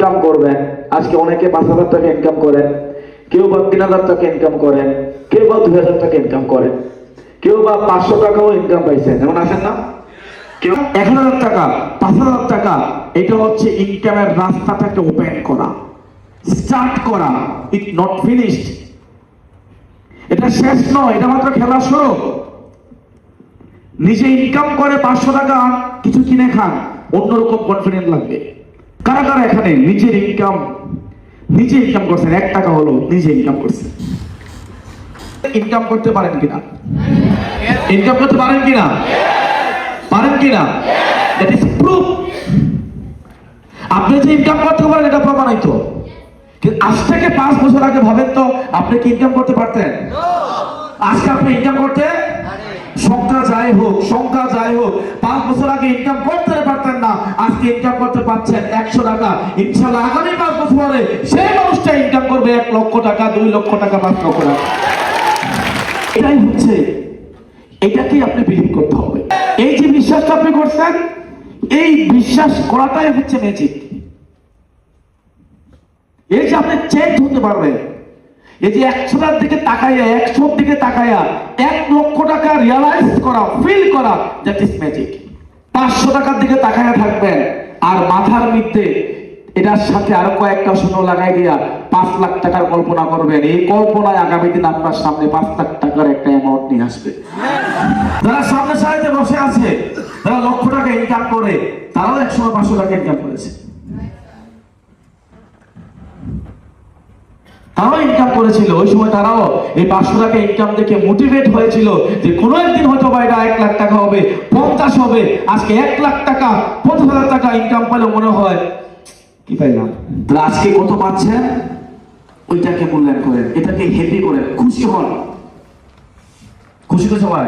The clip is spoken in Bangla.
ইনকাম করবেন আজকে অনেকে পাঁচ হাজার টাকা ইনকাম করেন কেউ বা তিন হাজার টাকা ইনকাম করেন কেউ বা দুই হাজার টাকা ইনকাম করেন কেউ বা পাঁচশো টাকাও ইনকাম পাইছেন এমন আছেন না? কেউ এক হাজার টাকা, পাঁচ হাজার টাকা, এটা হচ্ছে ইনকামের রাস্তাটাকে ওপেন করা। স্টার্ট করা। ইট নট ফিনিশড এটা শেষ নয়, এটা মাত্র খেলা শুরু। নিজে ইনকাম করে পাঁচশো টাকা, কিছু কিনে খান। অন্যরকম কনফিডেন্ট লাগবে। কারা কারা এখানে নিজের ইনকাম নিজে ইনকাম করছেন, এক টাকা হলো নিজে ইনকাম করছেন ইনকাম করতে পারেন কিনা? ইনকাম করতে পারেন কিনা? পারেন কিনা? দ্যাট ইজ প্রুফ আপনি যে ইনকাম করতে পারেন, এটা প্রমাণিত। আজ থেকে পাঁচ বছর আগে ভাবেন তো, আপনি কি ইনকাম করতে পারতেন? আজকে আপনি ইনকাম করতে সংখ্যা যাই হোক, সংখ্যা যাই হোক, পাঁচ বছর আগে ইনকাম করতে পারতেন না, আজকে ইনকাম পারছেন একশো টাকা। ইনশাল্লাহ আগামী পাঁচ বছর সেই মানুষটা ইনকাম করবে এক লক্ষ টাকা, দুই লক্ষ টাকা, পাঁচ লক্ষ টাকা। এটাই হচ্ছে, এটাকেই আপনি বিলিভ করতে হবে। এই যে বিশ্বাসটা আপনি করছেন, এই বিশ্বাস করাটাই হচ্ছে ম্যাজিক এই যে আপনি চেঞ্জ হতে পারবেন, এই যে একশোটার দিকে তাকাইয়া, একশোর দিকে তাকাইয়া, এক লক্ষ টাকা রিয়ালাইজ করা ফিল করা দ্যাট ইজ ম্যাজিক পাঁচশো টাকার দিকে তাকাইয়া থাকবেন আর মাথার মধ্যে এটার সাথে আরও কয়েকটা শূন্য লাগাই দিয়া পাঁচ লাখ টাকার কল্পনা করবেন। এই কল্পনায় আগামী দিন আপনার সামনে পাঁচ লাখ টাকার একটা অ্যামাউন্ট নিয়ে আসবে। যারা সামনে সারিতে বসে আছে তারা লক্ষ টাকা ইনকাম করে, তারাও একসময় পাঁচশো টাকা ইনকাম করেছে। তারাও ইনকাম করেছিল। ওই সময় তারাও এই পাঁচশো টাকা ইনকাম দেখে মোটিভেট হয়েছিল যে কোনো একদিন হয়তো বা এটা এক লাখ টাকা হবে, পঞ্চাশ হবে, আজকে এক লাখ টাকা পঞ্চাশ হাজার টাকা ইনকাম পেলে মনে হয়। কি পাইলাম? আজকে কত পাচ্ছেন? ওইটাকে মূল্যায়ন করেন, এটাকে হেপি করেন, খুশি হন। খুশি তো সবাই?